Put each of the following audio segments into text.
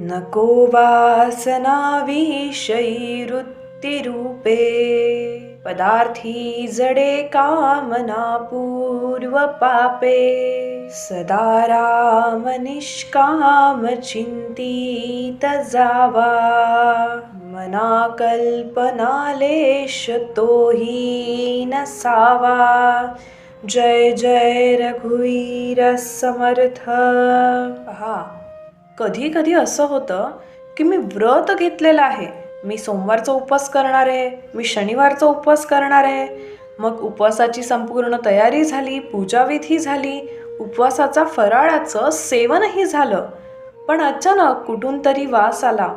नको वासना विषयीवृत्तिरूपे पदार्थी जडे कामना पूर्व पापे सदा राम निष्काम चिंतीत जावा। मना कल्पनालेश तोही नसावा जय जय रघुवीर समर्थ। पहा कधी कधी असं होतं की मी व्रत घेतलेलं आहे. मी सोमवारचा उपवास करणार आहे मी शनिवारचा उपवास करणार आहे. मग उपवासाची संपूर्ण तयारी झाली पूजाविधी झाली उपवासाचा फराळाचं सेवनही झालं. पण अचानक कुठून तरी वास आला.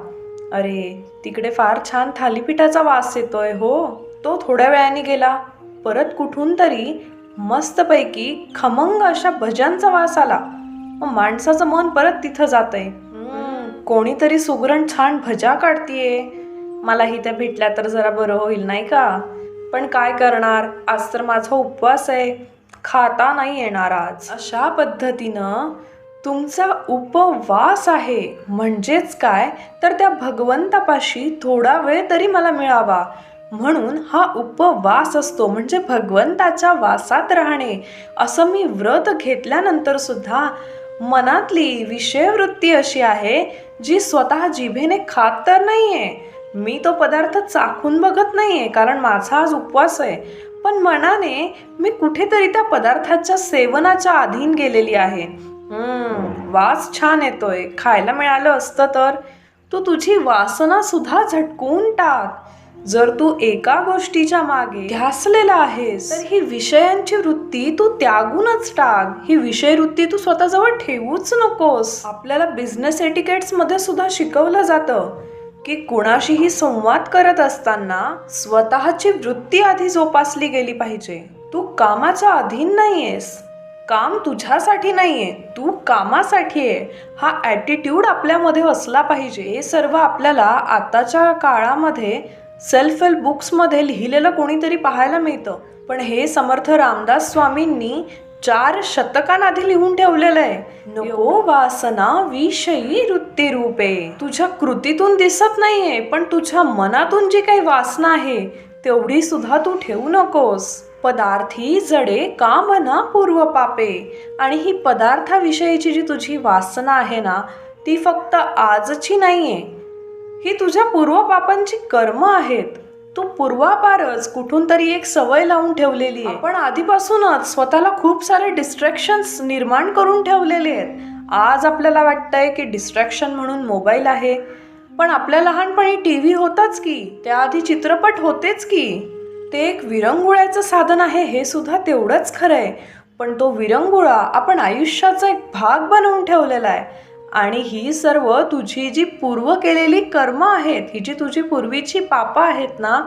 अरे तिकडे फार छान थालीपीठाचा वास येतोय हो. तो थोड्या वेळाने गेला. परत कुठून तरी मस्तपैकी खमंग अशा भज्यांचा वास आला. मग माणसाचं मन परत तिथं जातंय. कोणीतरी सुगरण छान भजा काढतीये. मलाही त्या भेटल्या तर जरा बरं होईल नाही का? पण काय करणार? आज तर माझा उपवास आहे. खाता नाही येणार आज. अशा पद्धतीनं तुमचा उपवास आहे. म्हणजेच काय? तर त्या भगवंतापाशी थोडा वेळ तरी मला मिळावा. म्हणून हा उपवास असतो. म्हणजे भगवंताच्या वासात राहणे. असं मी व्रत घेतल्यानंतर सुद्धा मनातली विषयवृत्ती अशी आहे जी स्वतः जिभेने खात तर नाही आहे मी तो पदार्थ चाखून बघत नाही आहे कारण माझा आज उपवास आहे. पण मनाने मी कुठेतरी त्या पदार्थाच्या सेवनाच्या अधीन गेलेली आहे. वास छान येतोय. खायला मिळालं असतं तर. तू तुझी वासना सुद्धा झटकून टाक. जर तू एका गोष्टीच्या मागे ध्यासलेला आहेस तर ही विषयांची वृत्ती तू त्यागूनच टाक. ही विषय वृत्ती तू स्वतःजवळ ठेवूच नकोस. आपल्याला बिझनेस एटिकेट्समध्ये सुद्धा शिकवलं जातं की कुणाशीही संवाद करत असताना स्वतःची वृत्ती आधी जोपासली गेली पाहिजे. तू कामाच्या अधीन नाहीयेस. काम तुझ्यासाठी नाहीये. तू कामासाठी आहे हा ॲटिट्यूड आपल्यामध्ये असला पाहिजे. हे सर्व आपल्याला आताच्या काळामध्ये सेल्फ हेल्प बुक्समध्ये लिहिलेलं कोणीतरी पाहायला मिळतं. पण हे समर्थ रामदास स्वामींनी चार शतकांआधी लिहून ठेवलेलं आहे. नको वासना विषयी वृत्ती रूपे तुझ्या कृतीतून दिसत नाहीये पण तुझ्या मनातून जी काही वासना आहे तेवढी सुद्धा तू ठेवू नकोस. पदार्थी जडे कामना पूर्व पापे. आणि ही पदार्थाविषयीची जी तुझी वासना आहे ना ती फक्त आजची नाहीये. ही तुझ्या पूर्वपापांची कर्म आहेत. तू पूर्वापारच कुठून तरी एक सवय लावून ठेवलेली आहे. पण आधीपासूनच स्वतःला खूप सारे डिस्ट्रॅक्शन्स निर्माण करून ठेवलेले आहेत. आज आपल्याला वाटतंय की डिस्ट्रॅक्शन म्हणून मोबाईल आहे. पण आपल्या लहानपणी टी व्ही होताच की त्याआधी चित्रपट होतेच की. ते एक विरंगुळ्याचं साधन आहे हे सुद्धा तेवढंच खरं आहे पण तो विरंगुळा आपण आयुष्याचा एक भाग बनवून ठेवलेला आहे. आणि ही सर्व तुझी जी पूर्व केलेली कर्म आहेत ही जी तुझी पूर्वीची पापं आहेत ना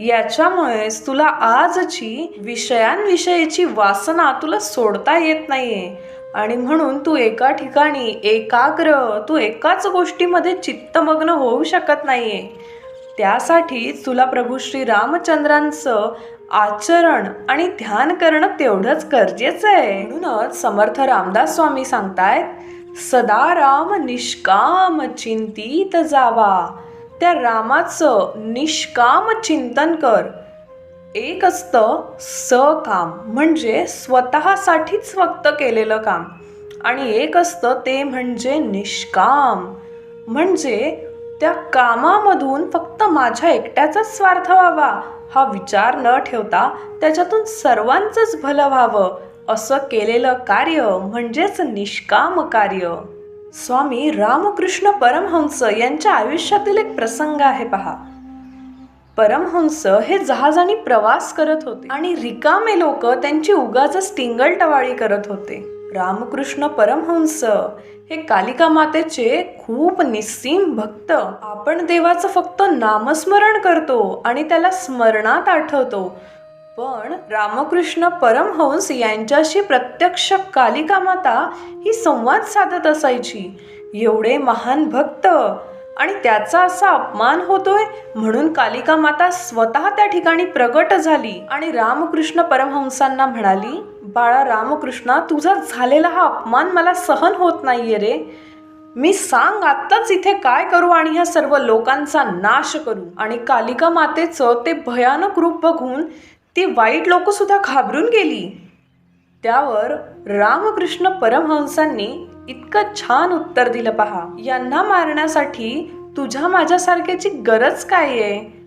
याच्यामुळेच तुला आजची विषयांविषयीची वासना तुला सोडता येत नाहीये. आणि म्हणून तू एका ठिकाणी एकाग्र तू एकाच गोष्टीमध्ये चित्तमग्न होऊ शकत नाहीये. त्यासाठी तुला प्रभू श्री रामचंद्रांचं आचरण आणि ध्यान करणं तेवढंच गरजेचं आहे. म्हणूनच समर्थ रामदास स्वामी सांगतायत सदा राम निष्काम चिंतीत जावा. त्या रामाचं निष्काम चिंतन कर. एक असतं सकाम म्हणजे स्वतःसाठीच फक्त केलेलं काम. आणि एक असतं ते म्हणजे निष्काम. म्हणजे त्या कामामधून फक्त माझ्या एकट्याचाच स्वार्थ व्हावा. हा विचार न ठेवता त्याच्यातून सर्वांचंच भलं व्हावं. असं केलेलं कार्य म्हणजेच निष्काम कार्य. स्वामी रामकृष्ण परमहंस यांच्या आयुष्यातील एक प्रसंग आहे पहा. परमहंस हे जहाजाने प्रवास करत होते आणि रिकामे लोक त्यांची उगाच स्टिंगल टवाळी करत होते. रामकृष्ण परमहंस हे कालिका मातेचे खूप निस्सीम भक्त. आपण देवाचं फक्त नामस्मरण करतो आणि त्याला स्मरणात आठवतो. पण रामकृष्ण परमहंस यांच्याशी प्रत्यक्ष कालिका माता ही संवाद साधत असायची. एवढे महान भक्त आणि त्याचा असा अपमान होतोय म्हणून कालिका माता स्वतः त्या ठिकाणी प्रगट झाली. आणि रामकृष्ण परमहंसांना म्हणाली बाळा रामकृष्णा तुझा झालेला हा अपमान मला सहन होत नाहीये रे. मी सांग आत्ताच इथे काय करू आणि ह्या सर्व लोकांचा नाश करू. आणि कालिका मातेचं ते भयानक रूप बघून ती वाईट लोक सुद्धा घाबरून गेली. त्यावर रामकृष्ण परमहंसांनी इतकं छान उत्तर दिलं पहा. यांना मारण्यासाठी तुझ्या माझ्यासारख्याची गरज काय आहे?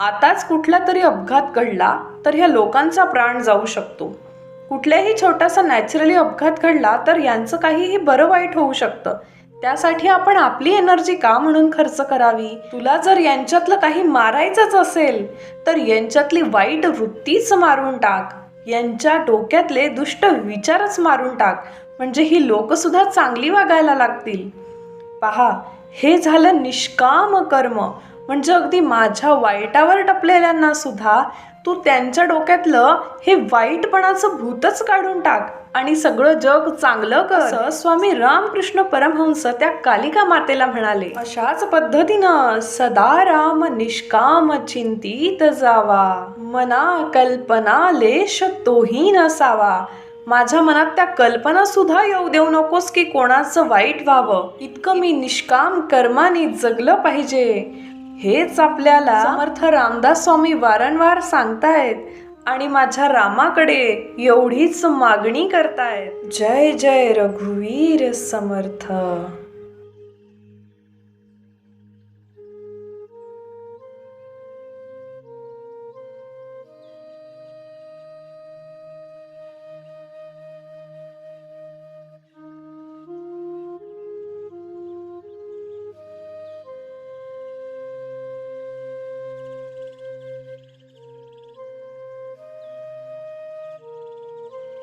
आताच कुठला तरी अपघात घडला तर ह्या लोकांचा प्राण जाऊ शकतो. कुठल्याही छोटासा नॅचरली अपघात घडला तर यांचं काहीही बरं वाईट होऊ शकतं. त्यासाठी आपण आपली एनर्जी का म्हणून खर्च करावी? तुला जर यांच्यातलं काही मारायचंच असेल तर यांच्यातली वाईट वृत्तीच मारून टाक. यांच्या डोक्यातले दुष्ट विचारच मारून टाक. म्हणजे ही लोकसुद्धा चांगली वागायला लागतील. पहा हे झालं निष्काम कर्म. म्हणजे अगदी माझ्या वाईटावर टपलेल्यांना सुद्धा तू त्यांच्या डोक्यातलं हे वाईटपणाचं भूतच काढून टाक. आणि सगळं जग चांगलं कर. असं स्वामी रामकृष्ण परमहंस त्या कालिका मातेला म्हणाले. अशाच पद्धतीनं सदा राम निष्काम चिंतित जावा. मना कल्पना लेश तोही नसावा माझ्या मनात त्या कल्पना सुद्धा येऊ देऊ नकोस की कोणाचं वाईट व्हावं. इतकं मी निष्काम कर्माने जगलं पाहिजे. हेच आपल्याला समर्थ रामदास स्वामी वारंवार सांगतायत. आणि माझ्या रामाकडे एवढीच मागणी करतायत. जय जय रघुवीर समर्थ.